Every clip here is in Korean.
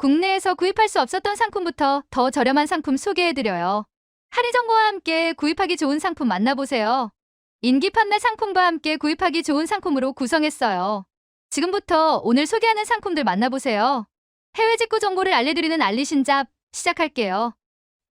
국내에서 구입할 수 없었던 상품부터 더 저렴한 상품 소개해드려요. 할인 정보와 함께 구입하기 좋은 상품 만나보세요. 인기 판매 상품과 함께 구입하기 좋은 상품으로 구성했어요. 지금부터 오늘 소개하는 상품들 만나보세요. 해외 직구 정보를 알려드리는 알리신잡 시작할게요.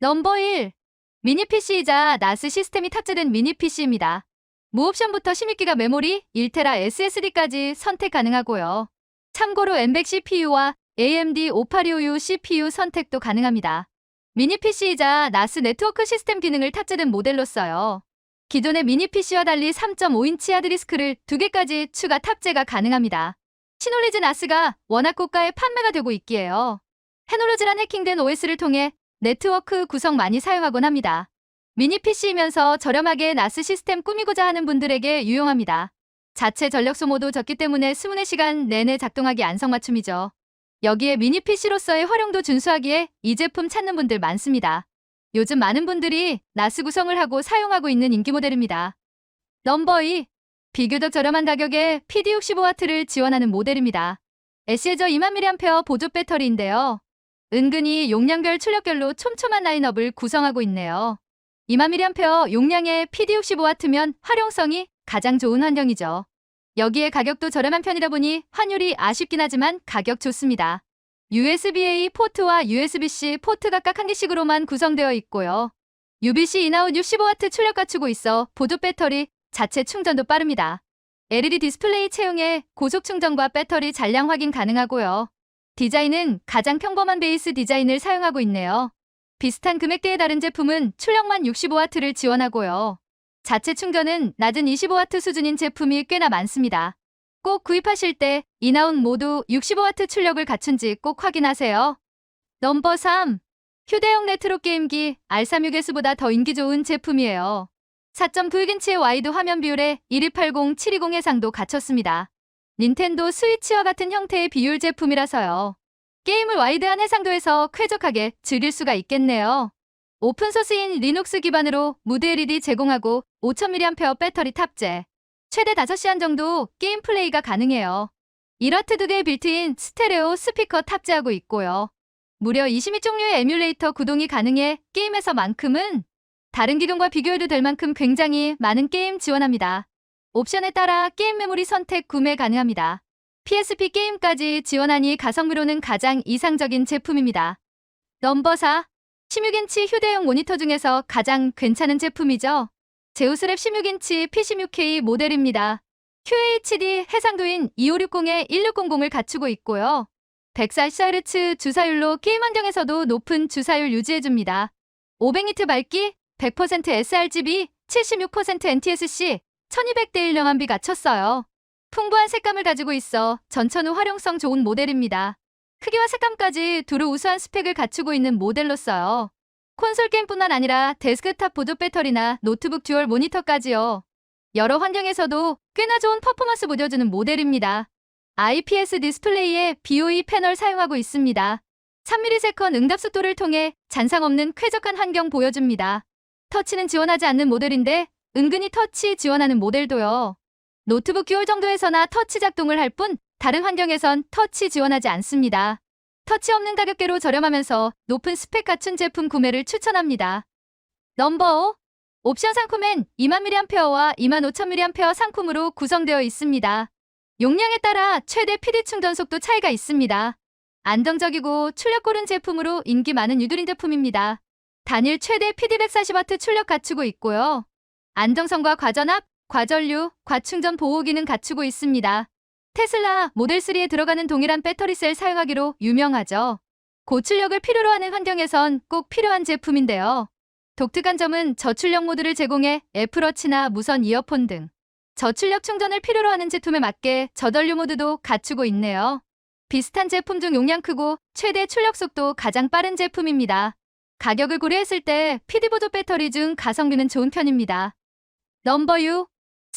넘버 1. 미니 PC이자 나스 시스템이 탑재된 미니 PC입니다. 무옵션부터 16기가 메모리, 1테라 SSD까지 선택 가능하고요. 참고로 M100 CPU와 AMD 5825U CPU 선택도 가능합니다. 미니 PC이자 나스 네트워크 시스템 기능을 탑재된 모델로서요. 기존의 미니 PC와 달리 3.5인치 하드디스크를 두 개까지 추가 탑재가 가능합니다. 시놀리즈 나스가 워낙 고가에 판매가 되고 있기에요. 해놀로즈란 해킹된 OS를 통해 네트워크 구성 많이 사용하곤 합니다. 미니 PC이면서 저렴하게 나스 시스템 꾸미고자 하는 분들에게 유용합니다. 자체 전력 소모도 적기 때문에 24시간 내내 작동하기 안성맞춤이죠. 여기에 미니 PC로서의 활용도 준수하기에 이 제품 찾는 분들 많습니다. 요즘 많은 분들이 나스 구성을 하고 사용하고 있는 인기 모델입니다. 넘버 2. 비교적 저렴한 가격에 PD65W를 지원하는 모델입니다. 에시에저 2만mAh 보조 배터리인데요. 은근히 용량별 출력별로 촘촘한 라인업을 구성하고 있네요. 2만mAh 용량의 PD65W면 활용성이 가장 좋은 환경이죠. 여기에 가격도 저렴한 편이다 보니 환율이 아쉽긴 하지만 가격 좋습니다. USB-A 포트와 USB-C 포트 각각 한 개씩으로만 구성되어 있고요. UBC 인아웃 65W 출력 갖추고 있어 보조 배터리 자체 충전도 빠릅니다. LED 디스플레이 채용에 고속 충전과 배터리 잔량 확인 가능하고요. 디자인은 가장 평범한 베이스 디자인을 사용하고 있네요. 비슷한 금액대의 다른 제품은 출력만 65W를 지원하고요. 자체 충전은 낮은 25W 수준인 제품이 꽤나 많습니다. 꼭 구입하실 때 인아웃 모두 65W 출력을 갖춘지 꼭 확인하세요. 넘버 3. 휴대용 레트로 게임기 R36S보다 더 인기 좋은 제품이에요. 4.9인치의 와이드 화면 비율에 1280, 720 해상도 갖췄습니다. 닌텐도 스위치와 같은 형태의 비율 제품이라서요. 게임을 와이드한 해상도에서 쾌적하게 즐길 수가 있겠네요. 오픈소스인 리눅스 기반으로 무드 LED 제공하고 5000mAh 배터리 탑재. 최대 5시간 정도 게임 플레이가 가능해요. 1와트 두 개의 빌트인 스테레오 스피커 탑재하고 있고요. 무려 22종류의 에뮬레이터 구동이 가능해 게임에서만큼은 다른 기종과 비교해도 될 만큼 굉장히 많은 게임 지원합니다. 옵션에 따라 게임 메모리 선택 구매 가능합니다. PSP 게임까지 지원하니 가성비로는 가장 이상적인 제품입니다. 넘버 4. 16인치 휴대용 모니터 중에서 가장 괜찮은 제품이죠. 제우스랩 16인치 P16K 모델입니다. QHD 해상도인 2560에 1600을 갖추고 있고요. 140Hz 주사율로 게임 환경에서도 높은 주사율 유지해줍니다. 500니트 밝기, 100% sRGB, 76% NTSC, 1200대 1 영암비 갖췄어요. 풍부한 색감을 가지고 있어 전천후 활용성 좋은 모델입니다. 크기와 색감까지 두루 우수한 스펙을 갖추고 있는 모델로서요. 콘솔 게임뿐만 아니라 데스크탑 보조 배터리나 노트북 듀얼 모니터까지요. 여러 환경에서도 꽤나 좋은 퍼포먼스 보여주는 모델입니다. IPS 디스플레이에 BOE 패널 사용하고 있습니다. 3ms 응답 속도를 통해 잔상 없는 쾌적한 환경 보여줍니다. 터치는 지원하지 않는 모델인데 은근히 터치 지원하는 모델도요. 노트북 듀얼 정도에서나 터치 작동을 할 뿐 다른 환경에선 터치 지원하지 않습니다. 터치 없는 가격대로 저렴하면서 높은 스펙 갖춘 제품 구매를 추천합니다. 넘버 5. 옵션 상품엔 2만mAh와 25,000mAh 상품으로 구성되어 있습니다. 용량에 따라 최대 PD 충전 속도 차이가 있습니다. 안정적이고 출력 고른 제품으로 인기 많은 유도린 제품입니다. 단일 최대 PD 140W 출력 갖추고 있고요. 안정성과 과전압, 과전류, 과충전 보호 기능 갖추고 있습니다. 테슬라 모델 3에 들어가는 동일한 배터리셀 사용하기로 유명하죠. 고출력을 필요로 하는 환경에선 꼭 필요한 제품인데요. 독특한 점은 저출력 모드를 제공해 애플워치나 무선 이어폰 등 저출력 충전을 필요로 하는 제품에 맞게 저전류 모드도 갖추고 있네요. 비슷한 제품 중 용량 크고 최대 출력 속도 가장 빠른 제품입니다. 가격을 고려했을 때 PD보조 배터리 중 가성비는 좋은 편입니다. 넘버 6.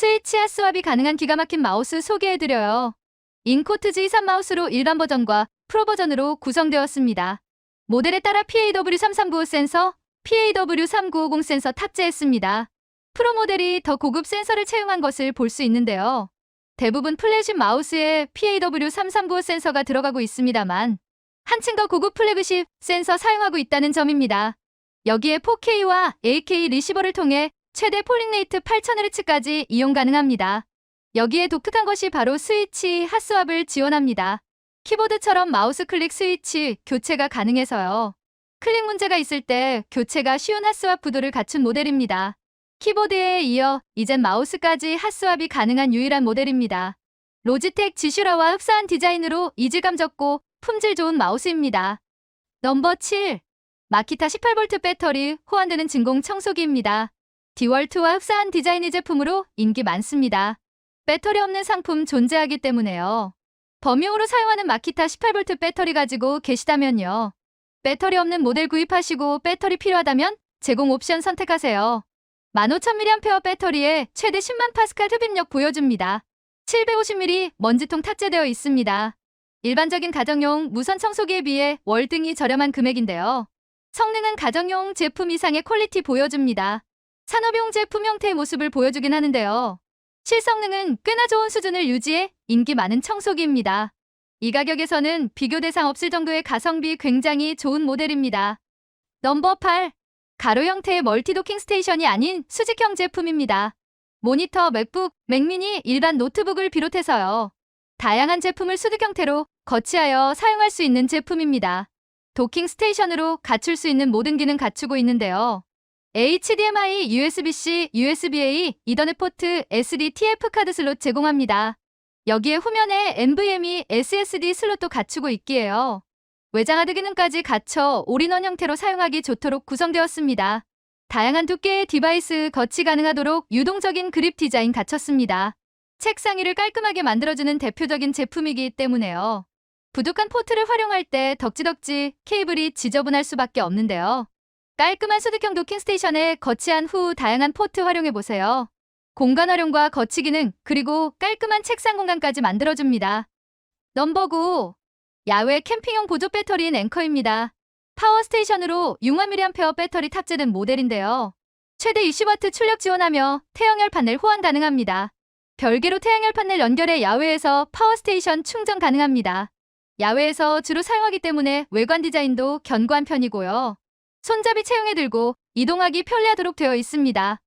스위치와 스왑이 가능한 기가 막힌 마우스 소개해드려요. 인코트 G3 마우스로 일반 버전과 프로 버전으로 구성되었습니다. 모델에 따라 PAW3395 센서, PAW3950 센서 탑재했습니다. 프로 모델이 더 고급 센서를 채용한 것을 볼 수 있는데요. 대부분 플래시 마우스에 PAW3395 센서가 들어가고 있습니다만 한층 더 고급 플래그십 센서 사용하고 있다는 점입니다. 여기에 4K와 8K 리시버를 통해 최대 폴링레이트 8000Hz까지 이용 가능합니다. 여기에 독특한 것이 바로 스위치 핫스왑을 지원합니다. 키보드처럼 마우스 클릭 스위치 교체가 가능해서요. 클릭 문제가 있을 때 교체가 쉬운 핫스왑 구도를 갖춘 모델입니다. 키보드에 이어 이젠 마우스까지 핫스왑이 가능한 유일한 모델입니다. 로지텍 지슈라와 흡사한 디자인으로 이질감 적고 품질 좋은 마우스입니다. 넘버 7. 마키타 18V 배터리 호환되는 진공 청소기입니다. 디월트와 흡사한 디자인의 제품으로 인기 많습니다. 배터리 없는 상품 존재하기 때문에요. 범용으로 사용하는 마키타 18V 배터리 가지고 계시다면요. 배터리 없는 모델 구입하시고 배터리 필요하다면 제공 옵션 선택하세요. 15,000mAh 배터리에 최대 10만 파스칼 흡입력 보여줍니다. 750ml 먼지통 탑재되어 있습니다. 일반적인 가정용 무선 청소기에 비해 월등히 저렴한 금액인데요. 성능은 가정용 제품 이상의 퀄리티 보여줍니다. 산업용 제 품 형태의 모습을 보여주긴 하는데요. 실성능은 꽤나 좋은 수준을 유지해 인기 많은 청소기입니다. 이 가격에서는 비교 대상 없을 정도의 가성비 굉장히 좋은 모델입니다. 넘버 8. 가로 형태의 멀티도킹 스테이션이 아닌 수직형 제품입니다. 모니터, 맥북, 맥미니, 일반 노트북을 비롯해서요. 다양한 제품을 수직 형태로 거치하여 사용할 수 있는 제품입니다. 도킹 스테이션으로 갖출 수 있는 모든 기능 갖추고 있는데요. HDMI, USB-C, USB-A, 이더넷 포트, SD, TF 카드 슬롯 제공합니다. 여기에 후면에 NVMe, SSD 슬롯도 갖추고 있기에요. 외장하드 기능까지 갖춰 올인원 형태로 사용하기 좋도록 구성되었습니다. 다양한 두께의 디바이스 거치 가능하도록 유동적인 그립 디자인 갖췄습니다. 책상 위를 깔끔하게 만들어주는 대표적인 제품이기 때문에요. 부족한 포트를 활용할 때 덕지덕지 케이블이 지저분할 수밖에 없는데요. 깔끔한 수직형 도킹 스테이션에 거치한 후 다양한 포트 활용해보세요. 공간 활용과 거치 기능, 그리고 깔끔한 책상 공간까지 만들어줍니다. 넘버 9. 야외 캠핑용 보조 배터리인 앵커입니다. 파워 스테이션으로 6만mAh 배터리 탑재된 모델인데요. 최대 20W 출력 지원하며 태양열 판넬 호환 가능합니다. 별개로 태양열 판넬 연결해 야외에서 파워 스테이션 충전 가능합니다. 야외에서 주로 사용하기 때문에 외관 디자인도 견고한 편이고요. 손잡이 채용에 들고 이동하기 편리하도록 되어 있습니다.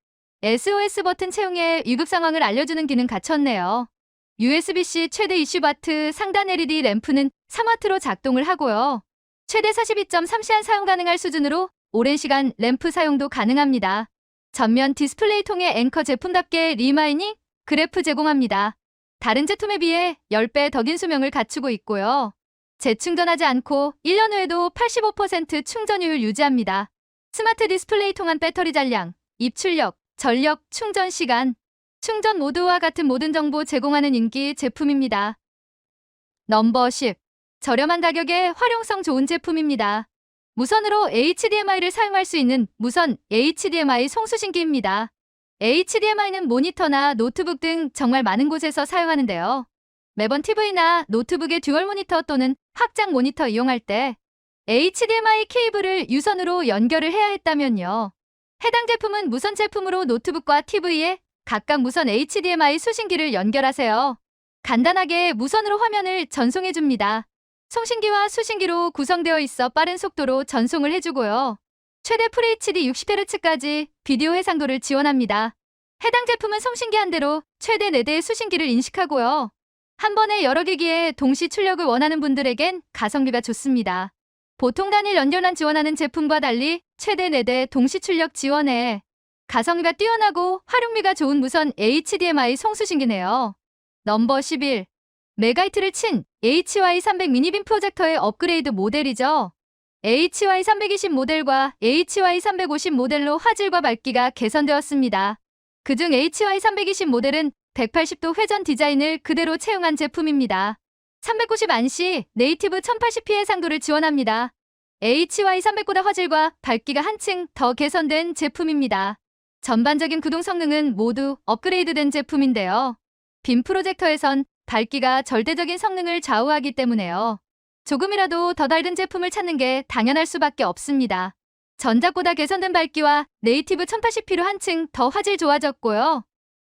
SOS 버튼 채용에 위급 상황을 알려주는 기능 갖췄네요. USB-C 최대 20W 상단 LED 램프는 3W로 작동을 하고요. 최대 42.3시간 사용 가능할 수준으로 오랜 시간 램프 사용도 가능합니다. 전면 디스플레이 통해 앵커 제품답게 리마이닝 그래프 제공합니다. 다른 제품에 비해 10배 더 긴 수명을 갖추고 있고요. 재충전하지 않고 1년 후에도 85% 충전율 유지합니다. 스마트 디스플레이 통한 배터리 잔량, 입출력, 전력, 충전 시간, 충전 모드와 같은 모든 정보 제공하는 인기 제품입니다. 넘버 10. 저렴한 가격에 활용성 좋은 제품입니다. 무선으로 HDMI를 사용할 수 있는 무선 HDMI 송수신기입니다. HDMI는 모니터나 노트북 등 정말 많은 곳에서 사용하는데요. 매번 TV나 노트북의 듀얼 모니터 또는 확장 모니터 이용할 때 HDMI 케이블을 유선으로 연결을 해야 했다면요. 해당 제품은 무선 제품으로 노트북과 TV에 각각 무선 HDMI 수신기를 연결하세요. 간단하게 무선으로 화면을 전송해 줍니다. 송신기와 수신기로 구성되어 있어 빠른 속도로 전송을 해주고요. 최대 FHD 60Hz까지 비디오 해상도를 지원합니다. 해당 제품은 송신기 한 대로 최대 4대의 수신기를 인식하고요. 한 번에 여러 기기에 동시 출력을 원하는 분들에겐 가성비가 좋습니다. 보통 단일 연결만 지원하는 제품과 달리 최대 4대 동시 출력 지원에 가성비가 뛰어나고 활용비가 좋은 무선 HDMI 송수신기네요. 넘버 11. 메가이트를 친 HY300 미니빔 프로젝터의 업그레이드 모델이죠. HY320 모델과 HY350 모델로 화질과 밝기가 개선되었습니다. 그중 HY320 모델은 180도 회전 디자인을 그대로 채용한 제품입니다. 390 안시 네이티브 1080p 해상도를 지원합니다. HY300보다 화질과 밝기가 한층 더 개선된 제품입니다. 전반적인 구동 성능은 모두 업그레이드된 제품인데요. 빔 프로젝터에선 밝기가 절대적인 성능을 좌우하기 때문에요. 조금이라도 더 다른 제품을 찾는 게 당연할 수밖에 없습니다. 전작보다 개선된 밝기와 네이티브 1080p로 한층 더 화질 좋아졌고요.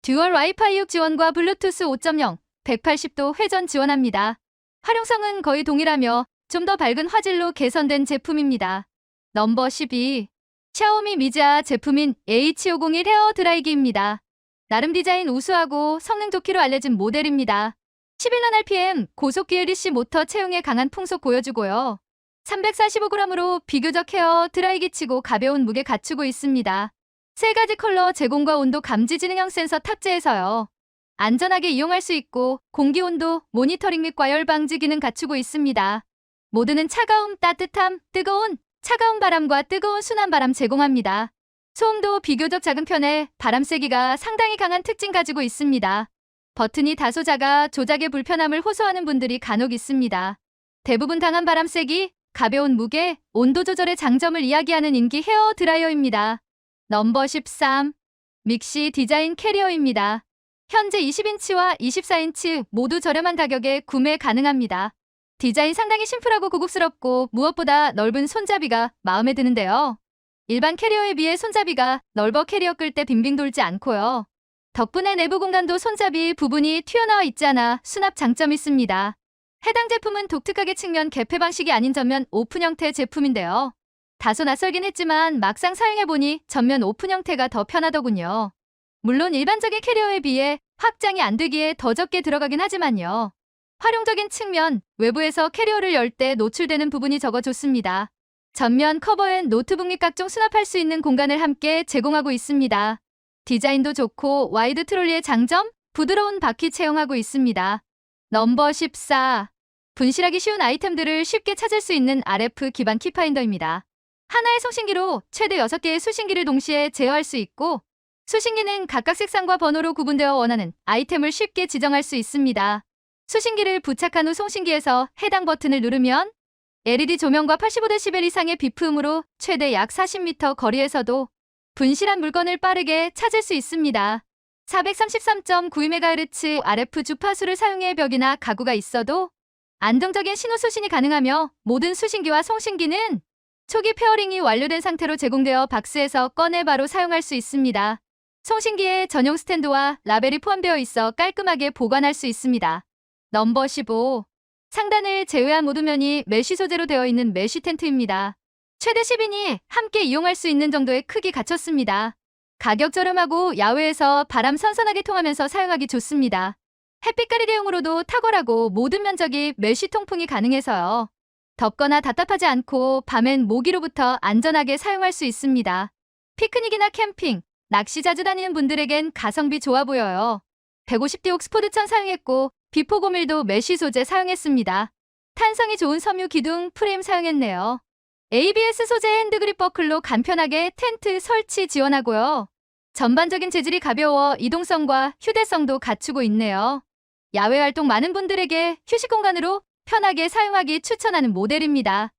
듀얼 와이파이 6 지원과 블루투스 5.0, 180도 회전 지원합니다. 활용성은 거의 동일하며 좀 더 밝은 화질로 개선된 제품입니다. 넘버 12. 샤오미 미자 제품인 H501 헤어 드라이기입니다. 나름 디자인 우수하고 성능 좋기로 알려진 모델입니다. 11만 RPM 고속 기어 DC 모터 채용에 강한 풍속 보여주고요. 345g으로 비교적 헤어 드라이기 치고 가벼운 무게 갖추고 있습니다. 세 가지 컬러 제공과 온도 감지 지능형 센서 탑재해서요. 안전하게 이용할 수 있고 공기 온도 모니터링 및 과열 방지 기능 갖추고 있습니다. 모드는 차가움, 따뜻함, 뜨거운, 차가운 바람과 뜨거운 순한 바람 제공합니다. 소음도 비교적 작은 편에 바람 세기가 상당히 강한 특징 가지고 있습니다. 버튼이 다소 작아 조작의 불편함을 호소하는 분들이 간혹 있습니다. 대부분 강한 바람 세기, 가벼운 무게, 온도 조절의 장점을 이야기하는 인기 헤어 드라이어입니다. 넘버 13. 믹시 디자인 캐리어입니다. 현재 20인치와 24인치 모두 저렴한 가격에 구매 가능합니다. 디자인 상당히 심플하고 고급스럽고 무엇보다 넓은 손잡이가 마음에 드는데요. 일반 캐리어에 비해 손잡이가 넓어 캐리어 끌 때 빙빙 돌지 않고요. 덕분에 내부 공간도 손잡이 부분이 튀어나와 있지 않아 수납 장점이 있습니다. 해당 제품은 독특하게 측면 개폐 방식이 아닌 전면 오픈 형태 제품인데요. 다소 낯설긴 했지만 막상 사용해보니 전면 오픈 형태가 더 편하더군요. 물론 일반적인 캐리어에 비해 확장이 안 되기에 더 적게 들어가긴 하지만요. 활용적인 측면, 외부에서 캐리어를 열 때 노출되는 부분이 적어 좋습니다. 전면 커버엔 노트북 및 각종 수납할 수 있는 공간을 함께 제공하고 있습니다. 디자인도 좋고 와이드 트롤리의 장점, 부드러운 바퀴 채용하고 있습니다. 넘버 14. 분실하기 쉬운 아이템들을 쉽게 찾을 수 있는 RF 기반 키파인더입니다. 하나의 송신기로 최대 6개의 수신기를 동시에 제어할 수 있고 수신기는 각각 색상과 번호로 구분되어 원하는 아이템을 쉽게 지정할 수 있습니다. 수신기를 부착한 후 송신기에서 해당 버튼을 누르면 LED 조명과 85dB 이상의 비품으로 최대 약 40m 거리에서도 분실한 물건을 빠르게 찾을 수 있습니다. 433.92MHz RF 주파수를 사용해 벽이나 가구가 있어도 안정적인 신호 수신이 가능하며 모든 수신기와 송신기는 초기 페어링이 완료된 상태로 제공되어 박스에서 꺼내 바로 사용할 수 있습니다. 송신기에 전용 스탠드와 라벨이 포함되어 있어 깔끔하게 보관할 수 있습니다. 넘버 15. 상단을 제외한 모든 면이 메쉬 소재로 되어 있는 메쉬 텐트입니다. 최대 10인이 함께 이용할 수 있는 정도의 크기 갖췄습니다. 가격 저렴하고 야외에서 바람 선선하게 통하면서 사용하기 좋습니다. 햇빛 가리 대용으로도 탁월하고 모든 면적이 메쉬 통풍이 가능해서요. 덥거나 답답하지 않고 밤엔 모기로부터 안전하게 사용할 수 있습니다. 피크닉이나 캠핑, 낚시 자주 다니는 분들에겐 가성비 좋아 보여요. 150D 옥스포드천 사용했고 비포 고밀도 메쉬 소재 사용했습니다. 탄성이 좋은 섬유 기둥 프레임 사용했네요. ABS 소재 핸드그립 버클로 간편하게 텐트 설치 지원하고요. 전반적인 재질이 가벼워 이동성과 휴대성도 갖추고 있네요. 야외 활동 많은 분들에게 휴식 공간으로 편하게 사용하기 추천하는 모델입니다.